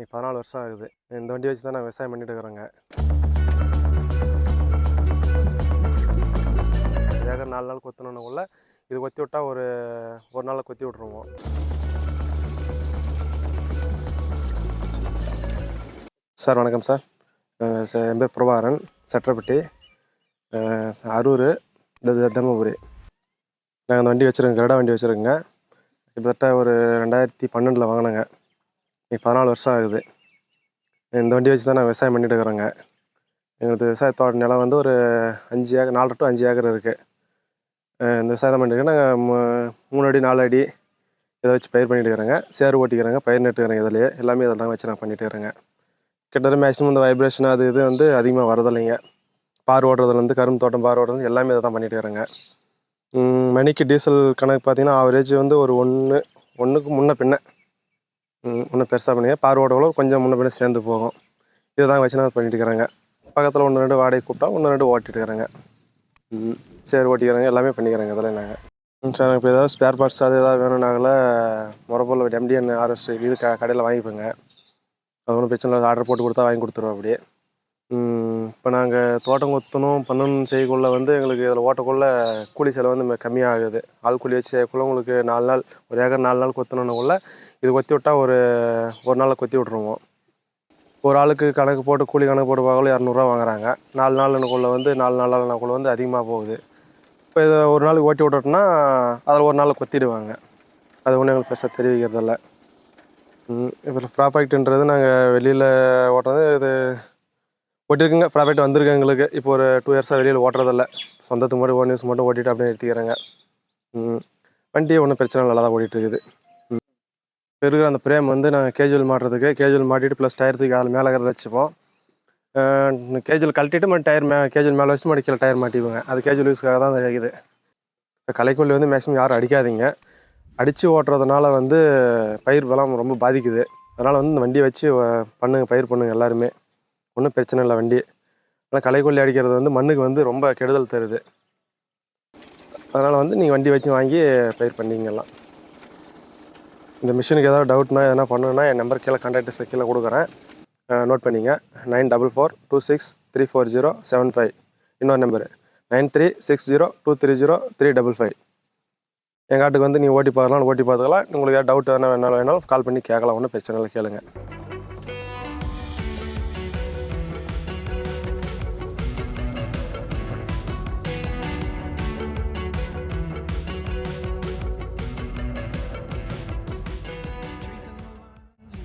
இன்னைக்கு பதினாலு வருஷம் ஆகுது. இந்த வண்டி வச்சு தான் நான் விவசாயம் பண்ணிட்டு இருக்கிறேங்க. வேகம் நாலு நாள் கொத்தணுன்னுக்குள்ள இது கொத்தி விட்டா ஒரு ஒரு நாளில் கொத்தி விட்ருவோம் சார் வணக்கம் சார். என் பேர் பிரபாரன் சட்டரப்பட்டி அரூர் தர்மபுரி. நாங்கள் அந்த வண்டி வச்சுருக்கோங்க கருடா வண்டி வச்சுருக்கோங்க. கிட்டத்தட்ட ஒரு ரெண்டாயிரத்தி பன்னெண்டில் வாங்கினேங்க. இன்னைக்கு பதினாலு வருஷம் ஆகுது. இந்த வண்டி வச்சு தான் நான் விவசாயம் பண்ணிட்டு இருக்கிறோங்க. எங்களுக்கு விவசாயத்தோட நிலம் வந்து ஒரு அஞ்சு ஏக்கர் நாலு டு அஞ்சு ஏக்கர் இருக்குது இந்த விவசாயம் பண்ணிட்டு நாங்கள் மூணு அடி நாலு அடி இதை வச்சு பயிர் பண்ணிட்டு இருக்கிறேங்க. சேர் ஓட்டிக்கிறேங்க பயிர் நட்டுக்கிறேங்க இதுலேயே. எல்லாமே இதில் தான் வச்சு நான் பண்ணிட்டு இருக்கிறேங்க. கிட்டத்தட்ட மேக்ஸிமம் இந்த வைப்ரேஷன் அது இது வந்து அதிகமாக வரதில்லைங்க. பார் ஓடுறதுலேருந்து கரும்பு தோட்டம் பார் ஓடுறது எல்லாமே இதை தான் பண்ணிட்டு இருக்கிறேங்க. மணிக்கு டீசல் கணக்கு பார்த்தீங்கன்னா ஆவரேஜ் வந்து ஒரு ஒன்று ஒன்றுக்கு முன்ன பின்ன ஒன்றும் பெருசாக பண்ணிங்க பார்வோட கூட கொஞ்சம் முன்ன பின்ன சேர்ந்து போகும். இதை தான் வச்சு நான் பண்ணிட்டு இருக்கிறேங்க. பக்கத்தில் ஒன்று ரெண்டு வாடகை கூப்பிட்டா ஒன்று ரெண்டு ஓட்டிட்டு ம், சரி ஓட்டிக்கிறேங்க. எல்லாமே பண்ணிக்கிறேங்க. இதெல்லாம் நாங்கள் சார் இப்போ ஏதாவது ஸ்பேர் பார்ட்ஸ் அது ஏதாவது வேணும்னாங்கள முறப்போல் எம்டிஎன் ஆர்எஸ் இது க கடையில் வாங்கிப்போங்க. அது ஒன்றும் பிரச்சனை இல்லை. ஆர்டர் போட்டு கொடுத்தா வாங்கி கொடுத்துருவோம் அப்படியே. இப்போ நாங்கள் தோட்டம் கொத்தணும் பண்ணணும் செய்யக்குள்ள வந்து எங்களுக்கு இதில் ஓட்டக்குள்ள கூலி செலவு வந்து ம- கம்மியாகுது. ஆள் கூலி வச்சு செய்யக்குள்ள உங்களுக்கு நாலு நாள் ஒரு ஏக்கர் நாலு நாள் கொத்தணுன்னுக்குள்ள இது கொத்தி விட்டா ஒரு ஒரு நாளில் கொத்தி விட்ருவோம் ஒரு ஆளுக்கு கணக்கு போட்டு கூலி கணக்கு போட்டு பார்க்கல இரநூறுவா வாங்குறாங்க. நாலு நாளுக்குள்ளே வந்து நாலு நாளுக்குள்ள வந்து அதிகமாக போகுது. இப்போ இதை ஒரு நாளுக்கு ஓட்டி விட்டுட்டோம்னா அதில் ஒரு நாளில் கொத்திடுவாங்க. அது ஒன்றும் எங்களுக்கு பெருசாக தெரிவிக்கிறதில்ல. இதில் ப்ராஃபைட்டுன்றது நாங்கள் வெளியில் ஓட்டுறது இது ஓட்டிருக்குங்க. ப்ராஃபிட் வந்திருக்கு எங்களுக்கு. இப்போ ஒரு டூ இயர்ஸாக வெளியில் ஓட்டுறதில்ல. சொந்தத்துக்கு மட்டும் ஓன் இயர்ஸ் மட்டும் ஓட்டிட்டு அப்படியே எடுத்துக்கிறேங்க வண்டி ஒன்றும் பிரச்சனை இல்லை, நல்லா தான் ஓடிட்டுருக்குது. இப்போ இருக்கிற அந்த பிரேம் வந்து நாங்கள் கேஜுவல் மாட்டுறதுக்கு கேஜுவல் மாட்டிட்டு ப்ளஸ் டயருக்கு அதில் மேலே இருக்கிறத வச்சுப்போம். கேஜுவல் கழட்டிட்டு மட்டும் டயர் மே கேஜுவல் மேலே வச்சு மடிக்கல கீழே டயர் மாட்டிக்குவோங்க அது கேஜுவல் யூஸ்க்காக தான் அது இருக்குது இப்போ கலைக்கொல்லி வந்து மேக்ஸிமம் யாரும் அடிக்காதீங்க. அடித்து ஓட்டுறதுனால வந்து பயிர் வளம் ரொம்ப பாதிக்குது. அதனால் வந்து இந்த வண்டியை வச்சு பண்ணுங்கள் பயிர் பண்ணுங்கள் எல்லாருமே. ஒன்றும் பிரச்சனை இல்லை வண்டி. ஆனால் களைக்கொல்லி அடிக்கிறது வந்து மண்ணுக்கு வந்து ரொம்ப கெடுதல் தருது. அதனால் வந்து நீங்கள் வண்டி வச்சு வாங்கி பயிர் பண்ணிங்கலாம். இந்த மிஷினுக்கு ஏதாவது டவுட்னா எதனா பண்ணணுன்னா என் நம்பர் கீழே கான்டாக்ட் கீழே கொடுக்குறேன். நோட் பண்ணிங்க. Nine double four two six three four zero seven five. இன்னொரு number. Nine three six zero two three zero three double five. எங்கள் ஆட்டுக்கு வந்து நீங்கள் ஓட்டி பார்க்கலாம் ஓட்டி பார்த்துக்கலாம். உங்களுக்கு ஏதாவது டவுட் எதனா வேணாலும் வேணாலும் கால் பண்ணி கேட்கலாம். ஒன்றும் பிரச்சனை இல்லை கேளுங்க.